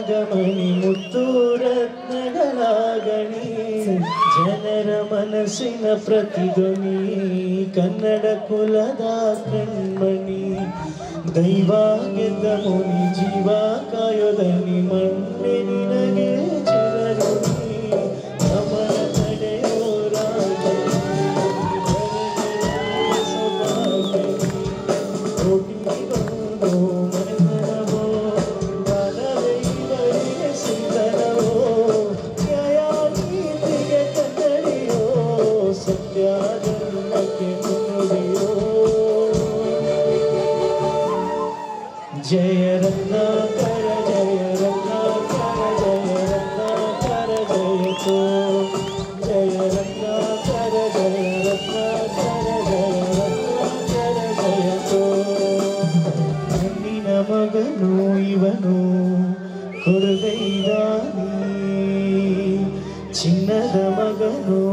ನಾಗಮಣಿ ಮುತ್ತು ರತ್ನಗಳಾಗಣಿ ಜನರ ಮನಸ್ಸಿನ ಪ್ರತಿಧ್ವನಿ ಕನ್ನಡ ಕುಲದ ಕಣ್ಮಣಿ ದೈವ ಗೆದ್ದ ಮುನಿ ಜೀವ ಕಾಯೋದನಿ ಮಣ್ಣೆ ನಿನಗೆ ಚಿರಋಣಿ ಗಮನ ತಡೆಯೋ ರಾಜ ಜಯ ರತ್ನಾಕರ ಜಯ ರತ್ನಾಕರ ಜಯ ರತ್ನಾಕರ ಜಯತೋ ಜಯ ರತ್ನಾಕರ ಜಯ ರತ್ನಾಕರ ಜಯ ರತ್ನಾಕರ ಜಯತೋ ಹೆಣ್ಣಿನ ಮಗನು ಇವನು ಕೊರಗೈದಾನಿ ಚಿನ್ನದ ಮಗ